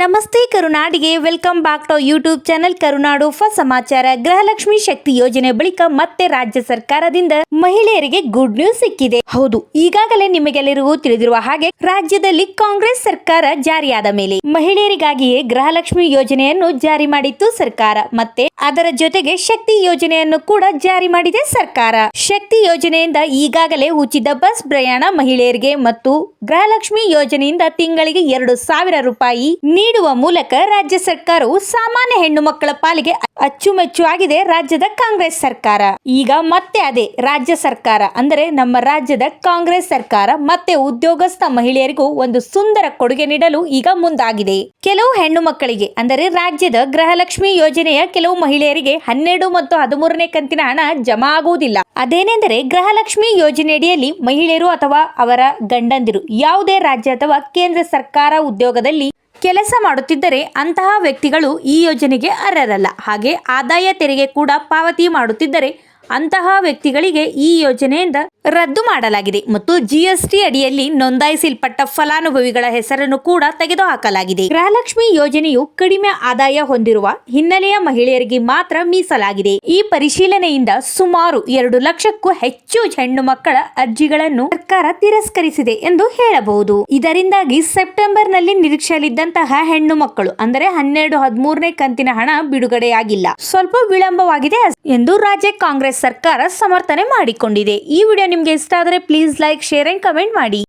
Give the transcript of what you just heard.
ನಮಸ್ತೆ ಕರುನಾಡಿಗೆ welcome back to YouTube channel Karunadu first ಸಮಾಚಾರ. ಗೃಹಲಕ್ಷ್ಮಿ ಶಕ್ತಿ ಯೋಜನೆ ಬಳಿಕ ಮತ್ತೆ ರಾಜ್ಯ ಸರ್ಕಾರದಿಂದ ಮಹಿಳೆಯರಿಗೆ ಗುಡ್ ನ್ಯೂಸ್ ಸಿಕ್ಕಿದೆ. ಹೌದು, ಈಗಾಗಲೇ ನಿಮಗೆಲ್ಲರಿಗೂ ತಿಳಿದಿರುವ ಹಾಗೆ ರಾಜ್ಯದಲ್ಲಿ ಕಾಂಗ್ರೆಸ್ ಸರ್ಕಾರ ಜಾರಿಯಾದ ಮೇಲೆ ಮಹಿಳೆಯರಿಗಾಗಿಯೇ ಗೃಹಲಕ್ಷ್ಮಿ ಯೋಜನೆಯನ್ನು ಜಾರಿ ಮಾಡಿತ್ತು ಸರ್ಕಾರ. ಮತ್ತೆ ಅದರ ಜೊತೆಗೆ ಶಕ್ತಿ ಯೋಜನೆಯನ್ನು ಕೂಡ ಜಾರಿ ಮಾಡಿದೆ ಸರ್ಕಾರ. ಶಕ್ತಿ ಯೋಜನೆಯಿಂದ ಈಗಾಗಲೇ ಉಚಿತ ಬಸ್ ಪ್ರಯಾಣ ಮಹಿಳೆಯರಿಗೆ ಮತ್ತು ಗೃಹಲಕ್ಷ್ಮಿ ಯೋಜನೆಯಿಂದ ತಿಂಗಳಿಗೆ ಎರಡು ಸಾವಿರ ರೂಪಾಯಿ ನೀಡುವ ಮೂಲಕ ರಾಜ್ಯ ಸರ್ಕಾರವು ಸಾಮಾನ್ಯ ಹೆಣ್ಣು ಮಕ್ಕಳ ಪಾಲಿಗೆ ಅಚ್ಚುಮೆಚ್ಚು ಆಗಿದೆ ರಾಜ್ಯದ ಕಾಂಗ್ರೆಸ್ ಸರ್ಕಾರ. ಈಗ ಮತ್ತೆ ಅದೇ ರಾಜ್ಯ ಸರ್ಕಾರ. ಅಂದರೆ ನಮ್ಮ ರಾಜ್ಯದ ಕಾಂಗ್ರೆಸ್ ಸರ್ಕಾರ ಮತ್ತೆ ಉದ್ಯೋಗಸ್ಥ ಮಹಿಳೆಯರಿಗೂ ಒಂದು ಸುಂದರ ಕೊಡುಗೆ ನೀಡಲು ಈಗ ಮುಂದಾಗಿದೆ. ಕೆಲವು ಹೆಣ್ಣು ಮಕ್ಕಳಿಗೆ ಅಂದರೆ ರಾಜ್ಯದ ಗೃಹಲಕ್ಷ್ಮಿ ಯೋಜನೆಯ ಕೆಲವು ಮಹಿಳೆಯರಿಗೆ ಹನ್ನೆರಡು ಮತ್ತು ಹದಿಮೂರನೇ ಕಂತಿನ ಹಣ ಜಮಾ ಆಗುವುದಿಲ್ಲ. ಅದೇನೆಂದರೆ ಗೃಹಲಕ್ಷ್ಮಿ ಯೋಜನೆಯಡಿಯಲ್ಲಿ ಮಹಿಳೆಯರು ಅಥವಾ ಅವರ ಗಂಡಂದಿರು ಯಾವುದೇ ರಾಜ್ಯ ಅಥವಾ ಕೇಂದ್ರ ಸರ್ಕಾರ ಉದ್ಯೋಗದಲ್ಲಿ ಕೆಲಸ ಮಾಡುತ್ತಿದ್ದರೆ ಅಂತಹ ವ್ಯಕ್ತಿಗಳು ಈ ಯೋಜನೆಗೆ ಅರ್ಹರಲ್ಲ. ಹಾಗೆ ಆದಾಯ ತೆರಿಗೆ ಕೂಡ ಪಾವತಿ ಮಾಡುತ್ತಿದ್ದರೆ ಅಂತಹ ವ್ಯಕ್ತಿಗಳಿಗೆ ಈ ಯೋಜನೆಯಿಂದ ರದ್ದು ಮಾಡಲಾಗಿದೆ ಮತ್ತು ಜಿಎಸ್ಟಿ ಅಡಿಯಲ್ಲಿ ನೋಂದಾಯಿಸಲ್ಪಟ್ಟ ಫಲಾನುಭವಿಗಳ ಹೆಸರನ್ನು ಕೂಡ ತೆಗೆದುಹಾಕಲಾಗಿದೆ. ಗೃಹಲಕ್ಷ್ಮಿ ಯೋಜನೆಯು ಕಡಿಮೆ ಆದಾಯ ಹೊಂದಿರುವ ಹಿನ್ನೆಲೆಯ ಮಹಿಳೆಯರಿಗೆ ಮಾತ್ರ ಮೀಸಲಾಗಿದೆ. ಈ ಪರಿಶೀಲನೆಯಿಂದ ಸುಮಾರು ಎರಡು ಲಕ್ಷಕ್ಕೂ ಹೆಚ್ಚು ಹೆಣ್ಣು ಮಕ್ಕಳ ಅರ್ಜಿಗಳನ್ನು ಸರ್ಕಾರ ತಿರಸ್ಕರಿಸಿದೆ ಎಂದು ಹೇಳಬಹುದು. ಇದರಿಂದಾಗಿ ಸೆಪ್ಟೆಂಬರ್ನಲ್ಲಿ ನಿರೀಕ್ಷೆಯಲ್ಲಿದ್ದಂತಹ ಹೆಣ್ಣು ಮಕ್ಕಳು, ಅಂದರೆ ಹನ್ನೆರಡು ಹದಿಮೂರನೇ ಕಂತಿನ ಹಣ ಬಿಡುಗಡೆಯಾಗಿಲ್ಲ. ಸ್ವಲ್ಪ ವಿಳಂಬವಾಗಿದೆ ಎಂದು ರಾಜ್ಯ ಕಾಂಗ್ರೆಸ್ ಸರ್ಕಾರ ಸಮರ್ಥನೆ ಮಾಡಿಕೊಂಡಿದೆ. ಈ ವಿಡಿಯೋ ನಿಮಗೆ ಇಷ್ಟ ಆದರೆ please like share and comment ಮಾಡಿ.